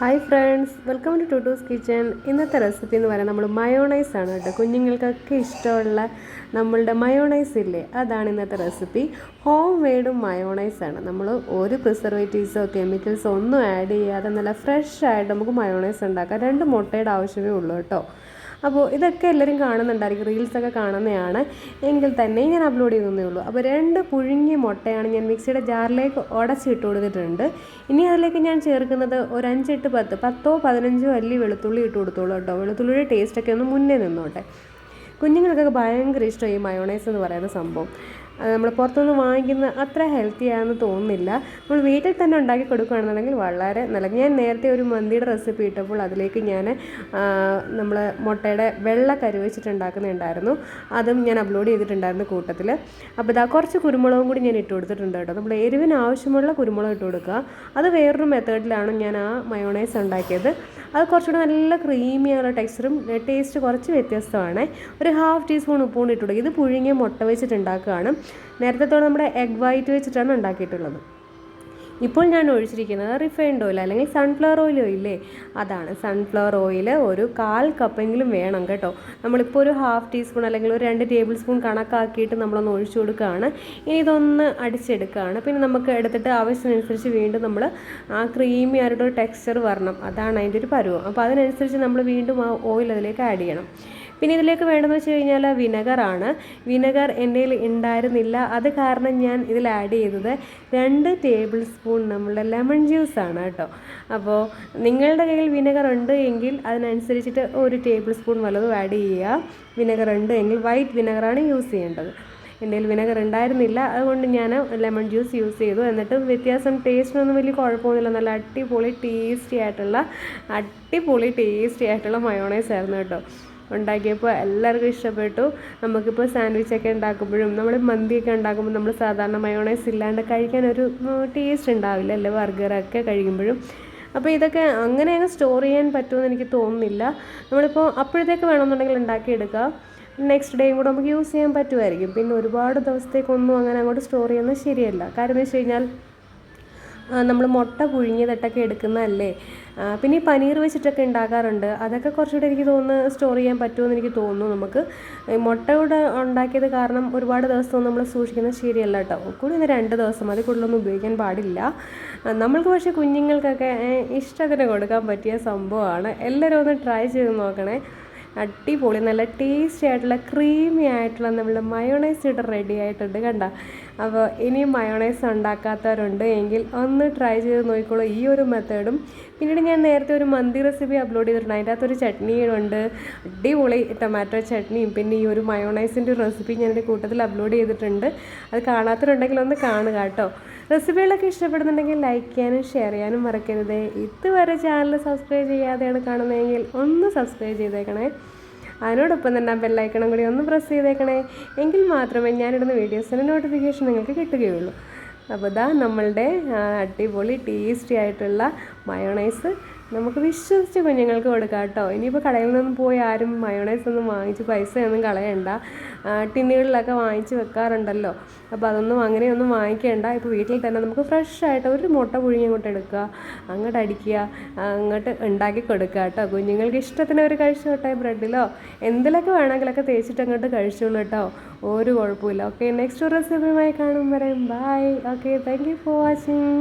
Hi friends welcome to Tootoo's kitchen ഇന്നത്തെ recipe എന്ന് പറയുന്നത് നമ്മൾ മയോണൈസ് ആണ് കേട്ടോ. കുഞ്ഞുങ്ങൾക്കൊക്കെ ഇഷ്ടമുള്ള നമ്മളുടെ മയോണൈസ് ഇല്ലേ? അതാണ് ഇന്നത്തെ റെസിപ്പി ഹോം മെയ്ഡും മയോണൈസ് ആണ്. നമ്മൾ ഒരു പ്രിസർവേറ്റീവ്സോ കെമിക്കൽസോ ഒന്നും ആഡ് ചെയ്യാതെ നല്ല ഫ്രഷ് ആയിട്ട് നമുക്ക് മയോണൈസ് ഉണ്ടാക്കാം. രണ്ട് മുട്ടയുടെ ആവശ്യമേ ഉള്ളൂ കേട്ടോ. അപ്പോൾ ഇതൊക്കെ എല്ലാവരും കാണുന്നുണ്ടായിരിക്കും റീൽസൊക്കെ കാണുന്നതാണ്. എങ്കിൽ തന്നെ ഞാൻ അപ്ലോഡ് ചെയ്യുന്നേ ഉള്ളൂ. അപ്പോൾ രണ്ട് പുഴുങ്ങിയ മുട്ടയാണ് ഞാൻ മിക്സിയുടെ ജാറിലേക്ക് ഉടച്ചിട്ട് കൊടുത്തിട്ടുണ്ട്. ഇനി അതിലേക്ക് ഞാൻ ചേർക്കുന്നത് ഒരു അഞ്ചെട്ട് പത്ത് പത്തോ പതിനഞ്ചോ അല്ലി വെളുത്തുള്ളി ഇട്ട് കൊടുത്തോളൂ കേട്ടോ. വെളുത്തുള്ളിയുടെ ടേസ്റ്റൊക്കെ ഒന്ന് മുന്നേ നിന്നോട്ടെ. കുഞ്ഞുങ്ങൾക്കൊക്കെ ഭയങ്കര ഇഷ്ടമാണ് ഈ മയോണൈസ് എന്ന് പറയുന്ന സംഭവം. നമ്മൾ പുറത്തുനിന്ന് വാങ്ങിക്കുന്ന അത്ര ഹെൽത്തി ആണെന്ന് തോന്നുന്നില്ല. നമ്മൾ വീട്ടിൽ തന്നെ ഉണ്ടാക്കി കൊടുക്കുകയാണെന്നുണ്ടെങ്കിൽ വളരെ നല്ല ഞാൻ നേരത്തെ ഒരു മന്തിയുടെ റെസിപ്പി ഇട്ടപ്പോൾ അതിലേക്ക് ഞാൻ നമ്മൾ മുട്ടയുടെ വെള്ള കരി വെച്ചിട്ട് ഉണ്ടാക്കുന്നുണ്ടായിരുന്നു അതും ഞാൻ അപ്ലോഡ് ചെയ്തിട്ടുണ്ടായിരുന്നു കൂട്ടത്തിൽ അപ്പോൾ ഇതാ കുറച്ച് കുരുമുളകും കൂടി ഞാൻ ഇട്ട് കൊടുത്തിട്ടുണ്ട് കേട്ടോ. നമ്മൾ എരിവിന് ആവശ്യമുള്ള കുരുമുളക് ഇട്ട് കൊടുക്കുക. അത് വേറൊരു മെത്തേഡിലാണ് ഞാൻ ആ മയോണൈസ് ഉണ്ടാക്കിയത്. അത് കുറച്ചുകൂടെ നല്ല ക്രീമി ആയുള്ള ടെക്സ്ചറും ടേസ്റ്റ് കുറച്ച് വ്യത്യസ്തമാണ്. ഒരു ഹാഫ് ടീസ്പൂൺ ഉപ്പുകൊണ്ട് ഇട്ട് ഇത് പുഴുങ്ങിയ മുട്ട വെച്ചിട്ട് ഉണ്ടാക്കുകയാണ് നേരത്തെ നമ്മുടെ എഗ് വൈറ്റ് വെച്ചിട്ടാണ് ഉണ്ടാക്കിയിട്ടുള്ളത്. ഇപ്പോൾ ഞാൻ ഒഴിച്ചിരിക്കുന്നത് റിഫൈൻഡ് ഓയിൽ അല്ലെങ്കിൽ സൺഫ്ലവർ ഓയിൽ ഇല്ലേ? അതാണ്. സൺഫ്ലവർ ഓയിൽ ഒരു കാൽ കപ്പെങ്കിലും വേണം കേട്ടോ. നമ്മളിപ്പോൾ ഒരു ഹാഫ് ടീസ്പൂൺ അല്ലെങ്കിൽ ഒരു രണ്ട് ടേബിൾ സ്പൂൺ കണക്കാക്കിയിട്ട് നമ്മളൊന്ന് ഒഴിച്ചു കൊടുക്കുകയാണ്. ഇനി ഇതൊന്ന് അടിച്ചെടുക്കുകയാണ്. പിന്നെ നമുക്ക് എടുത്തിട്ട് ആവശ്യത്തിനനുസരിച്ച് വീണ്ടും നമ്മൾ ആ ക്രീമി ആയിട്ടൊരു ടെക്സ്ചർ വരണം. അതാണ് അതിന്റെ ഒരു പരുവം. അപ്പോൾ അതിനനുസരിച്ച് നമ്മൾ വീണ്ടും ആ ഓയിൽ അതിലേക്ക് ആഡ് ചെയ്യണം. പിന്നെ ഇതിലേക്ക് വേണ്ടതെന്ന് വെച്ച് കഴിഞ്ഞാൽ വിനെഗറാണ് വിനെഗർ എന്റെ ഉണ്ടായിരുന്നില്ല. അത് കാരണം ഞാൻ ഇതിൽ ആഡ് ചെയ്തത് രണ്ട് ടേബിൾ സ്പൂൺ നമ്മളുടെ ലെമൺ ജ്യൂസാണ് കേട്ടോ. അപ്പോൾ നിങ്ങളുടെ കയ്യിൽ വിനെഗർ ഉണ്ട് എങ്കിൽ അതിനനുസരിച്ചിട്ട് ഒരു ടേബിൾ സ്പൂൺ വല്ലതും ആഡ് ചെയ്യുക. വിനെഗർ ഉണ്ട് എങ്കിൽ വൈറ്റ് വിനെഗറാണ് യൂസ് ചെയ്യേണ്ടത്. എന്റെ വിനെഗർ ഉണ്ടായിരുന്നില്ല. അതുകൊണ്ട് ഞാൻ ലെമൺ ജ്യൂസ് യൂസ് ചെയ്തു. എന്നിട്ട് വ്യത്യാസം ടേസ്റ്റിനൊന്നും വലിയ കുഴപ്പമൊന്നുമില്ല. നല്ല അടിപൊളി ടേസ്റ്റി ആയിട്ടുള്ള അടിപൊളി ടേസ്റ്റി ആയിട്ടുള്ള മയോണൈസ് ആയിരുന്നു കേട്ടോ. ഉണ്ടാക്കിയപ്പോൾ എല്ലാവർക്കും ഇഷ്ടപ്പെട്ടു. നമുക്കിപ്പോൾ സാൻഡ്വിച്ചൊക്കെ ഉണ്ടാക്കുമ്പോഴും നമ്മൾ മന്തിയൊക്കെ ഉണ്ടാക്കുമ്പോൾ നമ്മൾ സാധാരണ മയോണൈസ് ഇല്ലാണ്ട് കഴിക്കാൻ ഒരു ടേസ്റ്റ് ഉണ്ടാവില്ല അല്ലേ? ബർഗറൊക്കെ കഴിക്കുമ്പോഴും. അപ്പോൾ ഇതൊക്കെ അങ്ങനെ അങ്ങ് സ്റ്റോർ ചെയ്യാൻ പറ്റുമെന്ന് എനിക്ക് തോന്നുന്നില്ല. നമ്മളിപ്പോൾ അപ്പോഴത്തേക്ക് വേണമെന്നുണ്ടെങ്കിൽ ഉണ്ടാക്കിയെടുക്കുക നെക്സ്റ്റ് ഡേയും കൂടെ നമുക്ക് യൂസ് ചെയ്യാൻ പറ്റുമായിരിക്കും. പിന്നെ ഒരുപാട് ദിവസത്തേക്കൊന്നും അങ്ങനെ അങ്ങോട്ട് സ്റ്റോർ ചെയ്യുന്നത് ശരിയല്ല. കാരണം എന്ന് വെച്ച് കഴിഞ്ഞാൽ നമ്മൾ മുട്ട പുഴുങ്ങിയതിട്ടൊക്കെ എടുക്കുന്നതല്ലേ? പിന്നെ ഈ പനീർ വെച്ചിട്ടൊക്കെ ഉണ്ടാക്കാറുണ്ട്. അതൊക്കെ കുറച്ചുകൂടെ എനിക്ക് തോന്നുന്നു സ്റ്റോർ ചെയ്യാൻ പറ്റുമെന്ന് എനിക്ക് തോന്നുന്നു നമുക്ക്. മുട്ട കൂടെ ഉണ്ടാക്കിയത് കാരണം ഒരുപാട് ദിവസം നമ്മൾ സൂക്ഷിക്കുന്നത് ശരിയല്ല കേട്ടോ. കൂടി ഒന്ന് രണ്ട് ദിവസം അതിൽ കൂടുതലൊന്നും ഉപയോഗിക്കാൻ പാടില്ല. നമ്മൾക്ക് പക്ഷേ കുഞ്ഞുങ്ങൾക്കൊക്കെ ഇഷ്ടത്തിന് കൊടുക്കാൻ പറ്റിയ സംഭവമാണ്. എല്ലാവരും ഒന്ന് ട്രൈ ചെയ്ത് നോക്കണേ. അടിപൊളി നല്ല ടേസ്റ്റി ആയിട്ടുള്ള ക്രീമി ആയിട്ടുള്ള നമ്മൾ മയോണൈസ് ഇവിടെ റെഡി ആയിട്ടുണ്ട് കണ്ട. അപ്പോൾ ഇനി മയോണൈസ് ഉണ്ടാക്കാത്തവരുണ്ട്. എങ്കിൽ ഒന്ന് ട്രൈ ചെയ്ത് നോക്കിക്കോളൂ ഈ ഒരു മെത്തേഡും പിന്നീട് ഞാൻ നേരത്തെ ഒരു മന്തി റെസിപ്പി അപ്ലോഡ് ചെയ്തിട്ടുണ്ട്. അതിന്റെ അകത്തൊരു ചട്നിയുണ്ട് അടിപൊളി ടൊമാറ്റോ ചട്നിയും പിന്നെ ഈ ഒരു മയോണൈസിന്റെ ഒരു റെസിപ്പി ഞാൻ എന്റെ കൂട്ടത്തിൽ അപ്ലോഡ് ചെയ്തിട്ടുണ്ട്. അത് കാണാത്തവരുണ്ടെങ്കിൽ ഒന്ന് കാണുക കേട്ടോ. റെസിപ്പികളൊക്കെ ഇഷ്ടപ്പെടുന്നുണ്ടെങ്കിൽ ലൈക്ക് ചെയ്യാനും ഷെയർ ചെയ്യാനും മറക്കരുത്. ഇതുവരെ ചാനൽ സബ്സ്ക്രൈബ് ചെയ്യാതെയാണ് കാണുന്നതെങ്കിൽ ഒന്ന് സബ്സ്ക്രൈബ് ചെയ്തേക്കണേ. അതിനോടൊപ്പം തന്നെ ആ ബെല്ലൈക്കണം കൂടി ഒന്ന് പ്രസ് ചെയ്തേക്കണേ. എങ്കിൽ മാത്രമേ ഞാനിടുന്ന വീഡിയോസിന്റെ നോട്ടിഫിക്കേഷൻ നിങ്ങൾക്ക് കിട്ടുകയുള്ളൂ. അപ്പോൾ ഇതാ നമ്മളുടെ അടിപൊളി ടേസ്റ്റി ആയിട്ടുള്ള മയോണൈസ് നമുക്ക് വിശ്വസിച്ച് കുഞ്ഞുങ്ങൾക്ക് കൊടുക്കാം കേട്ടോ. ഇനിയിപ്പോൾ കടയിൽ നിന്നും പോയി ആരും മയോണൈസ് ഒന്നും വാങ്ങിച്ച് പൈസയൊന്നും കളയണ്ട. ടിന്നുകളിലൊക്കെ വാങ്ങിച്ച് വെക്കാറുണ്ടല്ലോ. അപ്പോൾ അതൊന്നും അങ്ങനെയൊന്നും വാങ്ങിക്കേണ്ട. ഇപ്പോൾ വീട്ടിൽ തന്നെ നമുക്ക് ഫ്രഷ് ആയിട്ട് ഒരു മുട്ട പുഴുങ്ങി അങ്ങോട്ട് എടുക്കുക അങ്ങോട്ട് അടിക്കുക അങ്ങോട്ട് ഉണ്ടാക്കി കൊടുക്കുക കേട്ടോ. കുഞ്ഞുങ്ങൾക്ക് ഇഷ്ടത്തിന് ഒരു കഴിച്ചോട്ടെ ബ്രെഡിലോ എന്തിലൊക്കെ വേണമെങ്കിലൊക്കെ തേച്ചിട്ട് അങ്ങോട്ട് കഴിച്ചോളൂ കേട്ടോ. ഒരു കുഴപ്പമില്ല. ഓക്കെ നെക്സ്റ്റ് റെസിപ്പിയുമായി കാണും വരെ. Bye okay thank you for watching